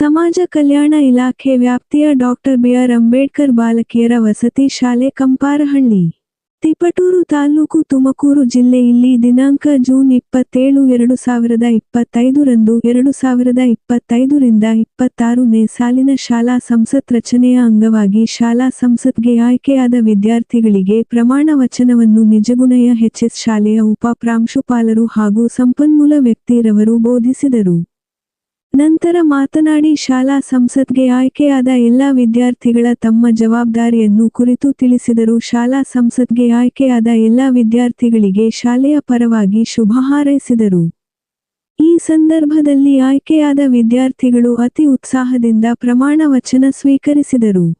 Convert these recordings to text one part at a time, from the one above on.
ಸಮಾಜ ಕಲ್ಯಾಣ ಇಲಾಖೆ ವ್ಯಾಪ್ತಿಯ ಡಾಕ್ಟರ್ ಬಿಆರ್ ಅಂಬೇಡ್ಕರ್ ಬಾಲಕಿಯರ ವಸತಿ ಶಾಲೆ ಕಂಪಾರಹಳ್ಳಿ. ತಿಪಟೂರು ತಾಲೂಕು ತುಮಕೂರು ಜಿಲ್ಲೆಯಲ್ಲಿ ದಿನಾಂಕ ಜೂನ್ ಇಪ್ಪತ್ತೇಳು ಎರಡು ಸಾವಿರದ ಇಪ್ಪತ್ತೈದರಂದು ಎರಡು ಸಾವಿರದ ಇಪ್ಪತ್ತೈದರಿಂದ ಇಪ್ಪತ್ತಾರನೇ ಸಾಲಿನ ಶಾಲಾ ಸಂಸತ್ ರಚನೆಯ ಅಂಗವಾಗಿ ಶಾಲಾ ಸಂಸತ್ಗೆ ಆಯ್ಕೆಯಾದ ವಿದ್ಯಾರ್ಥಿಗಳಿಗೆ ಪ್ರಮಾಣ ವಚನವನ್ನು ನಿಜಗುಣಯ ಹೆಚ್ಎಸ್ ಶಾಲೆಯ ಉಪ ಪ್ರಾಂಶುಪಾಲರು ಹಾಗೂ ಸಂಪನ್ಮೂಲ ವ್ಯಕ್ತಿರವರು ಬೋಧಿಸಿದರು. ನಂತರ ಮಾತನಾಡಿ, ಶಾಲಾ ಸಂಸತ್ಗೆ ಆಯ್ಕೆಯಾದ ಎಲ್ಲಾ ವಿದ್ಯಾರ್ಥಿಗಳ ತಮ್ಮ ಜವಾಬ್ದಾರಿಯನ್ನು ಕುರಿತು ತಿಳಿಸಿದರು. ಶಾಲಾ ಸಂಸತ್ಗೆ ಆಯ್ಕೆಯಾದ ಎಲ್ಲ ವಿದ್ಯಾರ್ಥಿಗಳಿಗೆ ಶಾಲೆಯ ಪರವಾಗಿ ಶುಭ ಹಾರೈಸಿದರು. ಈ ಸಂದರ್ಭದಲ್ಲಿ ಆಯ್ಕೆಯಾದ ವಿದ್ಯಾರ್ಥಿಗಳು ಅತಿ ಉತ್ಸಾಹದಿಂದ ಪ್ರಮಾಣ ವಚನ ಸ್ವೀಕರಿಸಿದರು.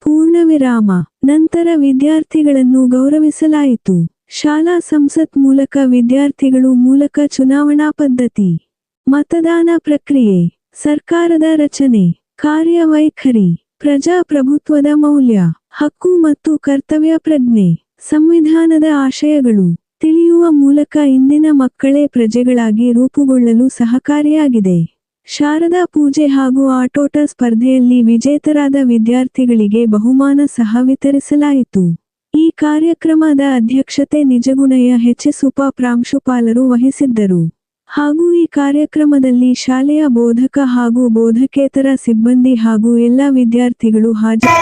ಪೂರ್ಣವಿರಾಮ ನಂತರ ವಿದ್ಯಾರ್ಥಿಗಳನ್ನು ಗೌರವಿಸಲಾಯಿತು. ಶಾಲಾ ಸಂಸತ್ ಮೂಲಕ ವಿದ್ಯಾರ್ಥಿಗಳು ಮೂಲಕ ಚುನಾವಣಾ ಪದ್ಧತಿ. ಮತದಾನ ಪ್ರಕ್ರಿಯೆ, ಸರ್ಕಾರದ ರಚನೆ, ಕಾರ್ಯವೈಖರಿ, ಪ್ರಜಾಪ್ರಭುತ್ವದ ಮೌಲ್ಯ, ಹಕ್ಕು ಮತ್ತು ಕರ್ತವ್ಯ ಪ್ರಜ್ಞೆ, ಸಂವಿಧಾನದ ಆಶಯಗಳು, ತಿಳಿಯುವ ಮೂಲಕ ಇಂದಿನ ಮಕ್ಕಳೇ ಪ್ರಜೆಗಳಾಗಿ ರೂಪುಗೊಳ್ಳಲು ಸಹಕಾರಿಯಾಗಿದೆ. ಶಾರದಾ ಪೂಜೆ ಹಾಗೂ ಆಟೋಟ ಸ್ಪರ್ಧೆಯಲ್ಲಿ ವಿಜೇತರಾದ ವಿದ್ಯಾರ್ಥಿಗಳಿಗೆ ಬಹುಮಾನ ಸಹ ವಿತರಿಸಲಾಯಿತು. ಈ ಕಾರ್ಯಕ್ರಮದ ಅಧ್ಯಕ್ಷತೆ ನಿಜಗುಣಯ ಉಪ ಪ್ರಾಂಶುಪಾಲರು ವಹಿಸಿದ್ದರು. ಹಾಗೂ ಈ ಕಾರ್ಯಕ್ರಮದಲ್ಲಿ ಶಾಲೆಯ ಬೋಧಕ ಹಾಗೂ ಬೋಧಕೇತರ ಸಿಬ್ಬಂದಿ ಹಾಗೂ ಎಲ್ಲ ವಿದ್ಯಾರ್ಥಿಗಳು ಹಾಜರು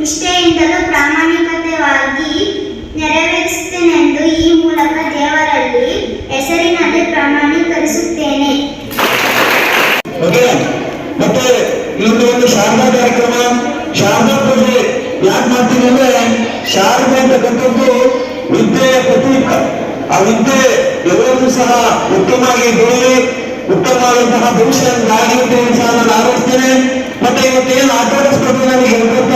ನಿಷ್ಠೆಯಿಂದಲೂ ಪ್ರಾಮಾಣಿಕತೆಯಾಗಿ ನೆರವೇರಿಸುತ್ತೇನೆಂದು ಈ ಮೂಲಕ ದೇವರಲ್ಲಿ ಹೆಸರಿನಲ್ಲಿ ಪ್ರಮಾಣೀಕರಿಸುತ್ತೇನೆ. ಮತ್ತೆ ಇನ್ನೊಂದು ಒಂದು ಶಾರದಾ ಕಾರ್ಯಕ್ರಮ. ಶಾರದಾ ಪೂಜೆ ಯಾಕೆ ಮಾಡ್ತೀನಿ ಅಂದ್ರೆ ಶಾರದೆ ಅಂತಕ್ಕಂಥದ್ದು ವಿದ್ಯೆಯ ಪ್ರತೀಕ. ಆ ವಿದ್ಯೆ ಎಲ್ಲರೂ ಸಹ ಉತ್ತಮವಾಗಿ ಬೆಳೆಯಲಿ ಉತ್ತಮವಾದಂತಹ ಭವಿಷ್ಯ ಆಗಿರುತ್ತೆ ಅಂತ ಸಹ ನಾನು ಆರೋಪಿಸ್ತೇನೆ. ಮತ್ತೆ ಇವತ್ತೇನು ಆಟೋಟ ಸ್ಪರ್ಧೆಯಲ್ಲಿ ಗೆದ್ದಂತಹ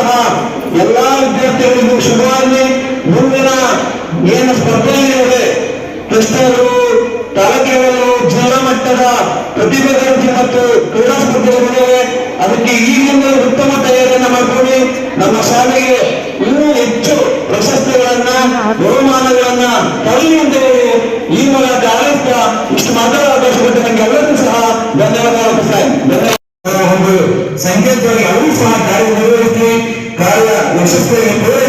ಎಲ್ಲಾ ವಿದ್ಯಾರ್ಥಿಗಳಿಗೂ ಶುಭವಾಗಲಿ. ಮುಂದಿನ ಏನು ಸ್ಪರ್ಧೆ ಕ್ಲಸ್ಟರು ತಾಲೂಕುಗಳು, ಜಿಲ್ಲಾ ಮಟ್ಟದ ಪ್ರತಿಭೆಗಳಿಗೆ ಮತ್ತು ಕ್ರೀಡಾ ಸ್ಪರ್ಧೆಗಳಿವೆ. ಅದಕ್ಕೆ ಈಗಿಂದ ಉತ್ತಮ ತಯಾರಿಯನ್ನು ಮಾಡ್ಕೊಂಡು ನಮ್ಮ ಶಾಲೆಗೆ ಇನ್ನೂ ಹೆಚ್ಚು ಪ್ರಶಸ್ತಿಗಳನ್ನ, ಬಹುಮಾನಗಳನ್ನ ತರಲಿ ಅಂತ ಹೇಳಿ ಈ ಮೂಲಕ ಆರೋಗ್ಯ ಇಷ್ಟು ಮಾತ್ರ ಅವಕಾಶ ಕೊಟ್ಟು ನನಗೆ ಎಲ್ಲರಿಗೂ ಸಹ ಧನ್ಯವಾದ ಸಂಕೇತವಾಗಿ ಅವರು ಸಹ ಕಾರ್ಯ Você foi lembrou